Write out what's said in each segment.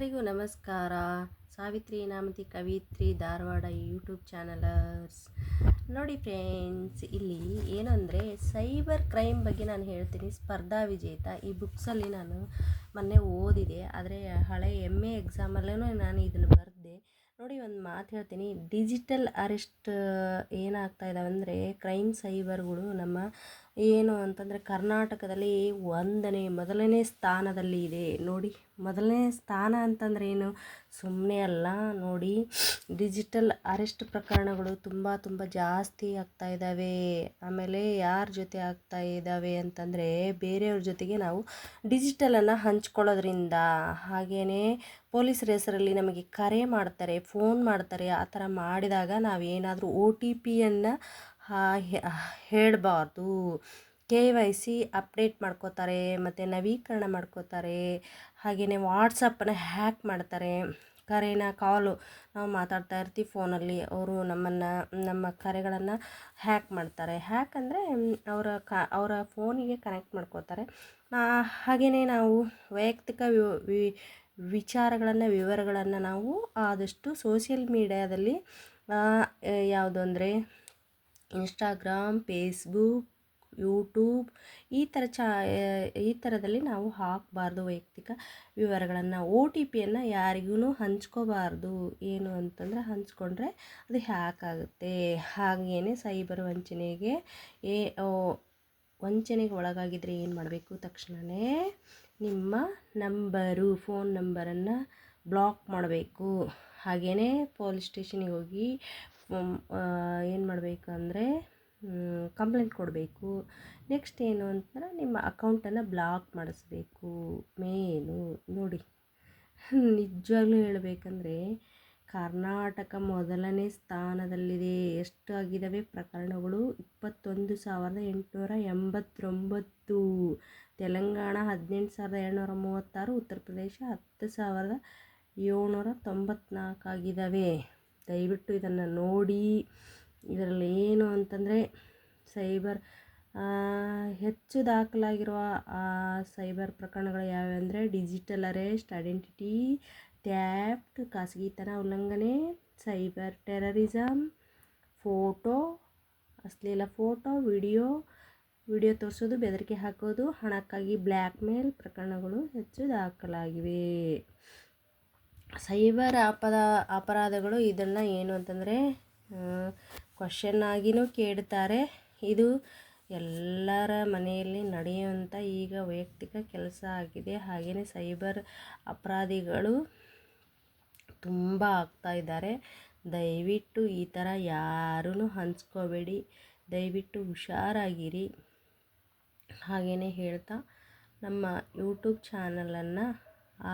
ಎಲ್ಲರಿಗೂ ನಮಸ್ಕಾರ. ಸಾವಿತ್ರಿ ನಾಮತಿ ಕವಿತ್ರಿ ಧಾರವಾಡ ಯೂಟ್ಯೂಬ್ ಚಾನಲರ್ಸ್. ನೋಡಿ ಫ್ರೆಂಡ್ಸ್, ಇಲ್ಲಿ ಏನಂದರೆ ಸೈಬರ್ ಕ್ರೈಮ್ ಬಗ್ಗೆ ನಾನು ಹೇಳ್ತೀನಿ. ಸ್ಪರ್ಧಾ ವಿಜೇತ ಈ ಬುಕ್ಸಲ್ಲಿ ನಾನು ಮೊನ್ನೆ ಓದಿದೆ. ಆದರೆ ಹಳೆ ಎಂ ಎ ಎಕ್ಸಾಮಲ್ಲೂ ನಾನು ಇದನ್ನು ಬರೆದೆ. ನೋಡಿ ಒಂದು ಮಾತು ಹೇಳ್ತೀನಿ. ಡಿಜಿಟಲ್ ಅರೆಸ್ಟ್, ಏನಾಗ್ತಾ ಇದ್ದಾವೆ ಅಂದರೆ ಕ್ರೈಮ್ ಸೈಬರ್ಗಳು ನಮ್ಮ ಏನು ಅಂತಂದರೆ ಕರ್ನಾಟಕದಲ್ಲಿ ಒಂದನೇ, ಮೊದಲನೇ ಸ್ಥಾನದಲ್ಲಿ ಇದೆ. ನೋಡಿ, ಮೊದಲನೇ ಸ್ಥಾನ ಅಂತಂದ್ರೆ ಏನು? ಸುಮ್ಮನೆ ಅಲ್ಲ, ನೋಡಿ ಡಿಜಿಟಲ್ ಅರೆಸ್ಟ್ ಪ್ರಕರಣಗಳು ತುಂಬ ತುಂಬ ಜಾಸ್ತಿ ಆಗ್ತಾ ಇದ್ದಾವೆ ಆಮೇಲೆ ಯಾರ ಜೊತೆ ಆಗ್ತಾ ಇದ್ದಾವೆ ಅಂತಂದರೆ ಬೇರೆಯವ್ರ ಜೊತೆಗೆ ನಾವು ಡಿಜಿಟಲನ್ನು ಹಂಚ್ಕೊಳ್ಳೋದ್ರಿಂದ. ಹಾಗೆಯೇ ಪೊಲೀಸರ ಹೆಸರಲ್ಲಿ ನಮಗೆ ಕರೆ ಮಾಡ್ತಾರೆ ಫೋನ್ ಮಾಡ್ತಾರೆ, ಆ ಥರ ಮಾಡಿದಾಗ ನಾವೇನಾದರೂ ಓ ಟಿ ಪಿಯನ್ನು ಹೇಳಬಾರ್ದು. ಕೆ ವೈ ಸಿ ಅಪ್ಡೇಟ್ ಮಾಡ್ಕೋತಾರೆ, ಮತ್ತು ನವೀಕರಣ ಮಾಡ್ಕೋತಾರೆ ಹಾಗೆಯೇ ವಾಟ್ಸಪ್ಪನ್ನು ಹ್ಯಾಕ್ ಮಾಡ್ತಾರೆ. ಕರೆನ ಕಾಲು, ನಾವು ಮಾತಾಡ್ತಾ ಇರ್ತೀವಿ ಫೋನಲ್ಲಿ, ಅವರು ನಮ್ಮನ್ನು, ನಮ್ಮ ಕರೆಗಳನ್ನು ಹ್ಯಾಕ್ ಮಾಡ್ತಾರೆ. ಹ್ಯಾಕ್ ಅಂದರೆ ಅವರ ಕ, ಅವರ ಫೋನಿಗೆ ಕನೆಕ್ಟ್ ಮಾಡ್ಕೋತಾರೆ. ಹಾಗೆಯೇ ನಾವು ವೈಯಕ್ತಿಕ ವಿ, ವಿಚಾರಗಳನ್ನು, ವಿವರಗಳನ್ನು ನಾವು ಆದಷ್ಟು ಸೋಷಿಯಲ್ ಮೀಡ್ಯಾದಲ್ಲಿ ಯಾವುದು ಅಂದರೆ ಇನ್ಸ್ಟಾಗ್ರಾಮ್ ಫೇಸ್ಬುಕ್ ಯೂಟ್ಯೂಬ್ ಈ ಥರ ಚಾ ಈ ಥರದಲ್ಲಿ ನಾವು ಹಾಕಬಾರ್ದು ವೈಯಕ್ತಿಕ ವಿವರಗಳನ್ನು. ಒ ಟಿ ಪಿಯನ್ನು ಯಾರಿಗೂ ಹಂಚ್ಕೋಬಾರ್ದು. ಏನು ಅಂತಂದರೆ ಹಂಚ್ಕೊಂಡ್ರೆ ಅದು ಹ್ಯಾಕ್ ಆಗುತ್ತೆ. ಹಾಗೆಯೇ ಸೈಬರ್ ವಂಚನೆಗೆ, ಏ ವಂಚನೆಗೆ ಒಳಗಾಗಿದ್ದರೆ ಏನು ಮಾಡಬೇಕು? ತಕ್ಷಣವೇ ನಿಮ್ಮ ನಂಬರು, ಫೋನ್ ನಂಬರನ್ನು ಬ್ಲಾಕ್ ಮಾಡಬೇಕು. ಹಾಗೆಯೇ ಪೊಲೀಸ್ ಸ್ಟೇಷನಿಗೆ ಹೋಗಿ ಏನು ಮಾಡಬೇಕು ಅಂದರೆ ಕಂಪ್ಲೇಂಟ್ ಕೊಡಬೇಕು. ನೆಕ್ಸ್ಟ್ ಏನು ಅಂತಂದ್ರೆ ನಿಮ್ಮ ಅಕೌಂಟನ್ನು ಬ್ಲಾಕ್ ಮಾಡಿಸ್ಬೇಕು. ಮೇನು, ನೋಡಿ. ನಿಜವಾಗ್ಲೂ ಹೇಳಬೇಕಂದ್ರೆ, ಕರ್ನಾಟಕ ಮೊದಲನೇ ಸ್ಥಾನದಲ್ಲಿದೆ. ಎಷ್ಟು ಆಗಿದ್ದಾವೆ ಪ್ರಕರಣಗಳು? ಇಪ್ಪತ್ತೊಂದು ಸಾವಿರದ ಎಂಟುನೂರ ಎಂಬತ್ತೊಂಬತ್ತು. ತೆಲಂಗಾಣ ಹದಿನೆಂಟು ಸಾವಿರದ ಏಳ್ನೂರ ಮೂವತ್ತಾರು, ಉತ್ತರ ಪ್ರದೇಶ ಹತ್ತು ಸಾವಿರದ ಏಳ್ನೂರ ತೊಂಬತ್ನಾಲ್ಕು ಆಗಿದ್ದಾವೆ. ದಯವಿಟ್ಟು ಇದನ್ನು ನೋಡಿ. ಇದರಲ್ಲಿ ಏನು ಅಂತಂದರೆ, ಸೈಬರ್ ಹೆಚ್ಚು ದಾಖಲಾಗಿರುವ ಸೈಬರ್ ಪ್ರಕರಣಗಳು ಯಾವ್ಯಾವ ಅಂದರೆ, ಡಿಜಿಟಲ್ ಅರೆಸ್ಟ್, ಐಡೆಂಟಿಟಿ ಟ್ಯಾಪ್ಟ್ ಖಾಸಗಿತನ ಉಲ್ಲಂಘನೆ, ಸೈಬರ್ ಟೆರರಿಸಮ್ ಫೋಟೋ, ಅಶ್ಲೀಲ ಫೋಟೋ, ವಿಡಿಯೋ ವಿಡಿಯೋ ತೋರಿಸೋದು, ಬೆದರಿಕೆ ಹಾಕೋದು, ಹಣಕ್ಕಾಗಿ ಬ್ಲ್ಯಾಕ್ ಮೇಲ್ ಪ್ರಕರಣಗಳು ಹೆಚ್ಚು ದಾಖಲಾಗಿವೆ. ಸೈಬರ್ ಅಪದ, ಅಪರಾಧಗಳು ಇದನ್ನು ಏನು ಅಂತಂದರೆ ಕ್ವಶನ್ ಆಗಿನೂ ಕೇಳ್ತಾರೆ. ಇದು ಎಲ್ಲರ ಮನೆಯಲ್ಲಿ ನಡೆಯುವಂಥ ಈಗ ವೈಯಕ್ತಿಕ ಕೆಲಸ ಆಗಿದೆ. ಹಾಗೆಯೇ ಸೈಬರ್ ಅಪರಾಧಿಗಳು ತುಂಬ ಆಗ್ತಾ ಇದ್ದಾರೆ. ದಯವಿಟ್ಟು ಈ ಥರ ಯಾರೂ ಹಂಚ್ಕೋಬೇಡಿ. ದಯವಿಟ್ಟು ಹುಷಾರಾಗಿರಿ. ಹಾಗೆಯೇ ಹೇಳ್ತಾ, ನಮ್ಮ ಯೂಟ್ಯೂಬ್ ಚಾನಲನ್ನು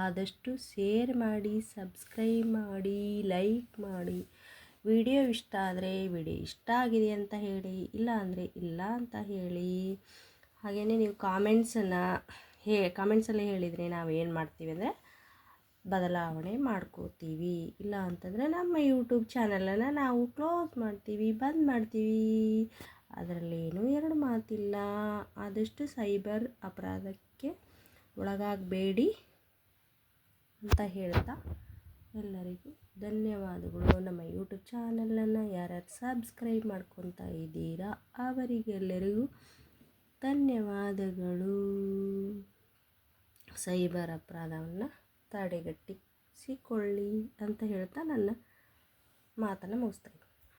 ಆದಷ್ಟು ಶೇರ್ ಮಾಡಿ ಸಬ್ಸ್ಕ್ರೈಬ್ ಮಾಡಿ ಲೈಕ್ ಮಾಡಿ. ವಿಡಿಯೋ ಇಷ್ಟ ಆದರೆ ವಿಡಿಯೋ ಇಷ್ಟ ಆಗಿದೆ ಅಂತ ಹೇಳಿ, ಇಲ್ಲ ಅಂದರೆ ಇಲ್ಲ ಅಂತ ಹೇಳಿ. ಹಾಗೆಯೇ ನೀವು ಕಾಮೆಂಟ್ಸನ್ನು ಹೇ ಕಾಮೆಂಟ್ಸಲ್ಲಿ ಹೇಳಿದರೆ ನಾವು ಏನು ಮಾಡ್ತೀವಿ ಅಂದರೆ ಬದಲಾವಣೆ ಮಾಡ್ಕೋತೀವಿ. ಇಲ್ಲ ಅಂತಂದರೆ ನಮ್ಮ ಯೂಟ್ಯೂಬ್ ಚಾನಲನ್ನು ನಾವು ಕ್ಲೋಸ್ ಮಾಡ್ತೀವಿ, ಬಂದ್ ಮಾಡ್ತೀವಿ. ಅದರಲ್ಲೇನು ಎರಡು ಮಾತಿಲ್ಲ. ಆದಷ್ಟು ಸೈಬರ್ ಅಪರಾಧಕ್ಕೆ ಒಳಗಾಗಬೇಡಿ. ಅಂತ ಹೇಳ್ತಾ ಎಲ್ಲರಿಗೂ ಧನ್ಯವಾದಗಳು. ನಮ್ಮ ಯೂಟ್ಯೂಬ್ ಚಾನಲನ್ನು ಯಾರ್ಯಾರು ಸಬ್ಸ್ಕ್ರೈಬ್ ಮಾಡ್ಕೊತಾ ಇದ್ದೀರಾ ಅವರಿಗೆಲ್ಲರಿಗೂ ಧನ್ಯವಾದಗಳು. ಸೈಬರ್ ಅಪರಾಧವನ್ನು ತಡೆಗಟ್ಟಿಸಿಕೊಳ್ಳಿ ಅಂತ ಹೇಳ್ತಾ ನನ್ನ ಮಾತನ್ನು ಮುಗಿಸ್ತಾ